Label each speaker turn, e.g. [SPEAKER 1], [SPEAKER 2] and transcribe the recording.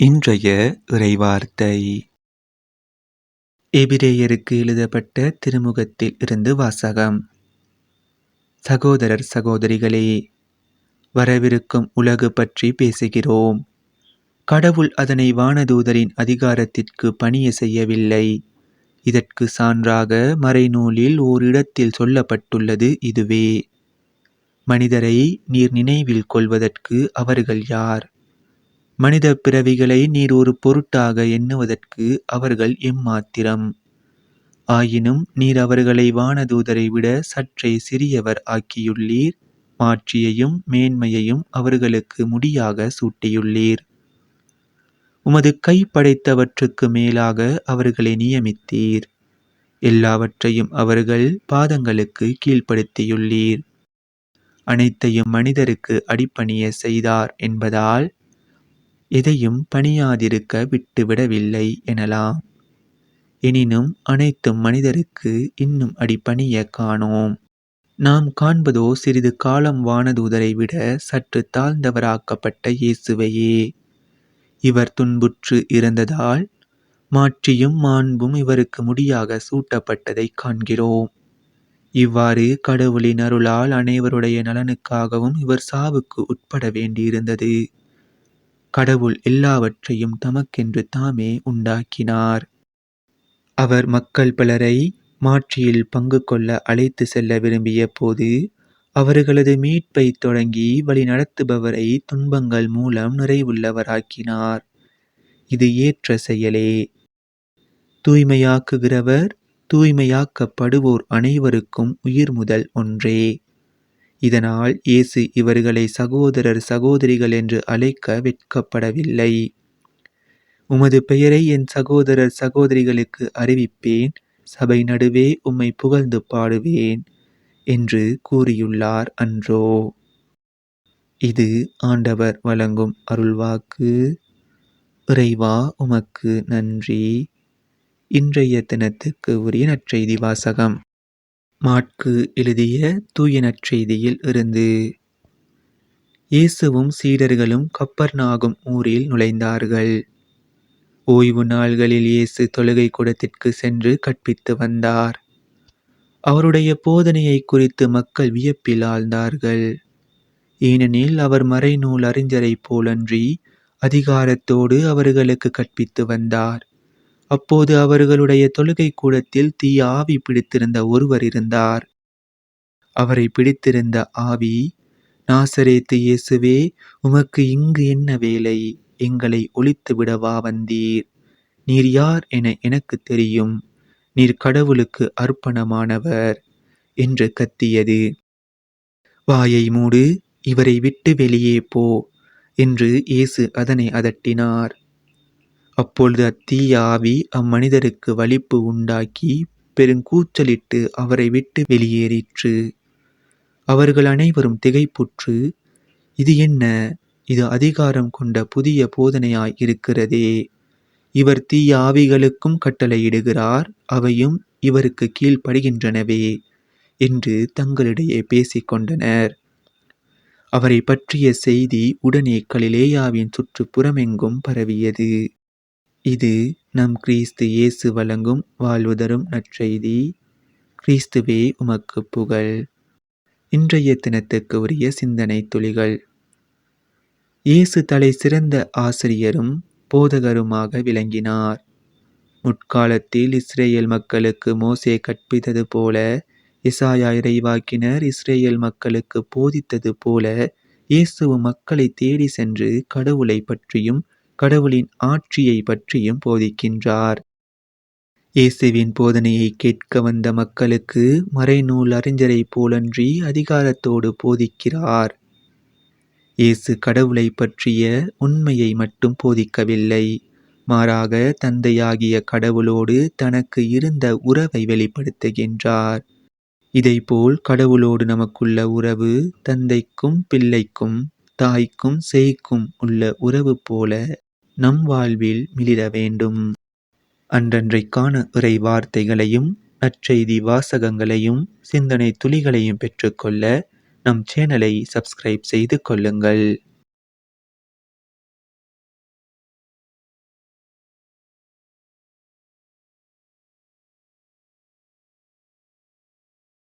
[SPEAKER 1] இன்றைய இறைவார்த்தை. எபிரேயருக்கு எழுதப்பட்ட திருமுகத்தில் இருந்து வாசகம். சகோதரர் சகோதரிகளே வரவிருக்கும் உலகு பற்றி பேசுகிறோம். கடவுள் அதனை வானதூதரின் அதிகாரத்திற்கு பணிய செய்யவில்லை. இதற்கு சான்றாக மறைநூலில் ஓரிடத்தில் சொல்லப்பட்டுள்ளது இதுவே. மனிதரை நீர் நினைவில் கொள்வதற்கு அவர்கள் யார்? மனித பிறவிகளை நீர் ஒரு பொருட்டாக எண்ணுவதற்கு அவர்கள் எம்மாத்திரம். ஆயினும் நீர் அவர்களை வானதூதரை விட சற்றே சிறியவர் ஆக்கியுள்ளீர். மாட்சியையும் மேன்மையையும் அவர்களுக்கு முடியாக சூட்டியுள்ளீர். உமது கை படைத்தவற்றுக்கு மேலாக அவர்களை நியமித்தீர். எல்லாவற்றையும் அவர்கள் பாதங்களுக்கு கீழ்ப்படுத்தியுள்ளீர். அனைத்தையும் மனிதருக்கு அடிப்பணிய செய்தார் என்பதால் எதையும் பணியாதிருக்க விட்டுவிடவில்லை எனலாம் எனினும் அனைத்தும் மனிதருக்கு இன்னும் அடிப்பணிய காணோம். நாம் காண்பதோ சிறிது காலம் வானதூதரை விட சற்று தாழ்ந்தவராக்கப்பட்ட இயேசுவையே. இவர் துன்புற்று இறந்ததால் மாட்சியும் மாண்பும் இவருக்கு முடியாக சூட்டப்பட்டதை காண்கிறோம். இவ்வாறு கடவுளின் அருளால் அனைவருடைய நலனுக்காகவும் இவர் சாவுக்கு உட்பட வேண்டியிருந்தது. கடவுள் எல்லாவற்றையும் தமக்கென்று தாமே உண்டாக்கினார். அவர் மக்கள் பலரை மாற்றியில் பங்கு கொள்ள அழைத்து செல்ல விரும்பிய போது அவர்களது மீட்பை தொடங்கி வழிநடத்துபவரை துன்பங்கள் மூலம் நிறைவுள்ளவராக்கினார். இது ஏற்ற செயலே. தூய்மையாக்குகிறவர் தூய்மையாக்கப்படுவோர் அனைவருக்கும் உயிர் முதல் ஒன்றே. இதனால் இயேசு இவர்களை சகோதரர் சகோதரிகள் என்று அழைக்க வெட்கப்படவில்லை. உமது பெயரை என் சகோதரர் சகோதரிகளுக்கு அறிவிப்பேன். சபை நடுவே உம்மை புகழ்ந்து பாடுவேன் என்று கூறியுள்ளார் அன்றோ. இது ஆண்டவர் வழங்கும் அருள்வாக்கு. இறைவா உமக்கு நன்றி. இன்றைய தினத்துக்கு உரிய நற்செய்தி வாசகம். மாட்கு எழுதிய தூய நற்செய்தியில் இருந்து. இயேசுவும் சீடர்களும் கப்பர்நாகும் ஊரில் நுழைந்தார்கள். ஓய்வு நாள்களில் இயேசு தொழுகை கூடத்திற்கு சென்று கற்பித்து வந்தார். அவருடைய போதனையை குறித்து மக்கள் வியப்பில் ஆழ்ந்தார்கள். ஏனெனில் அவர் மறைநூல் அறிஞரைப் போலன்றி அதிகாரத்தோடு அவர்களுக்கு கற்பித்து வந்தார். அப்போது அவர்களுடைய தொழுகை கூடத்தில் தீய ஆவி பிடித்திருந்த ஒருவர் இருந்தார். அவரை பிடித்திருந்த ஆவி நாசரேத்து இயேசுவே உமக்கு இங்கு என்ன வேலை? எங்களை ஒழித்து விடவா வந்தீர்? நீர் யார் என எனக்கு தெரியும். நீர் கடவுளுக்கு அர்ப்பணமானவர் என்று கத்தியது. வாயை மூடு இவரை விட்டு வெளியே போ என்று இயேசு அதனை அதட்டினார். அப்பொழுது அத்தீய ஆவி அம்மனிதருக்கு வலிப்பு உண்டாக்கி பெருங்கூச்சலிட்டு அவரை விட்டு வெளியேறிற்று. அவர்கள் அனைவரும் திகைப்புற்று இது என்ன? இது அதிகாரம் கொண்ட புதிய போதனையாய் இருக்கிறதே இவர் தீய ஆவிகளுக்கும் கட்டளையிடுகிறார் அவையும் இவருக்கு கீழ்ப்படுகின்றனவே என்று தங்களிடையே பேசிக்கொண்டனர் அவரை பற்றிய செய்தி உடனே கலிலேயாவின் சுற்றுப்புறமெங்கும் பரவியது. இது நம் கிறிஸ்து இயேசு வழங்கும் வாழ்வு தரும் நற்செய்தி. கிறிஸ்துவே உமக்கு புகழ். இன்றைய தினத்துக்கு உரிய சிந்தனை துளிகள். இயேசு தலை சிறந்த ஆசிரியரும் போதகருமாக விளங்கினார். முற்காலத்தில் இஸ்ரேல் மக்களுக்கு மோசே கற்பித்தது போல இசாயா இறைவாக்கினர் இஸ்ரேல் மக்களுக்கு போதித்தது போல இயேசு மக்களை தேடி சென்று கடவுளை பற்றியும் கடவுளின் ஆட்சியை பற்றியும் போதிக்கின்றார். இயேசுவின் போதனையை கேட்க வந்த மக்களுக்கு மறைநூல் அறிஞரை போலன்றி அதிகாரத்தோடு போதிக்கிறார். இயேசு கடவுளை பற்றிய உண்மையை மட்டும் போதிக்கவில்லை. மாறாக தந்தையாகிய கடவுளோடு தனக்கு இருந்த உறவை வெளிப்படுத்துகின்றார். இதைப்போல் கடவுளோடு நமக்குள்ள உறவு தந்தைக்கும் பிள்ளைக்கும் தாய்க்கும் சேய்க்கும் உள்ள உறவு போல நம் வாழ்வில் மிளிர வேண்டும். அன்றன்றைக்கான இறை வார்த்தைகளையும் நற்செய்தி வாசகங்களையும் சிந்தனை துளிகளையும் பெற்றுக்கொள்ள நம் சேனலை சப்ஸ்கிரைப் செய்து கொள்ளுங்கள்.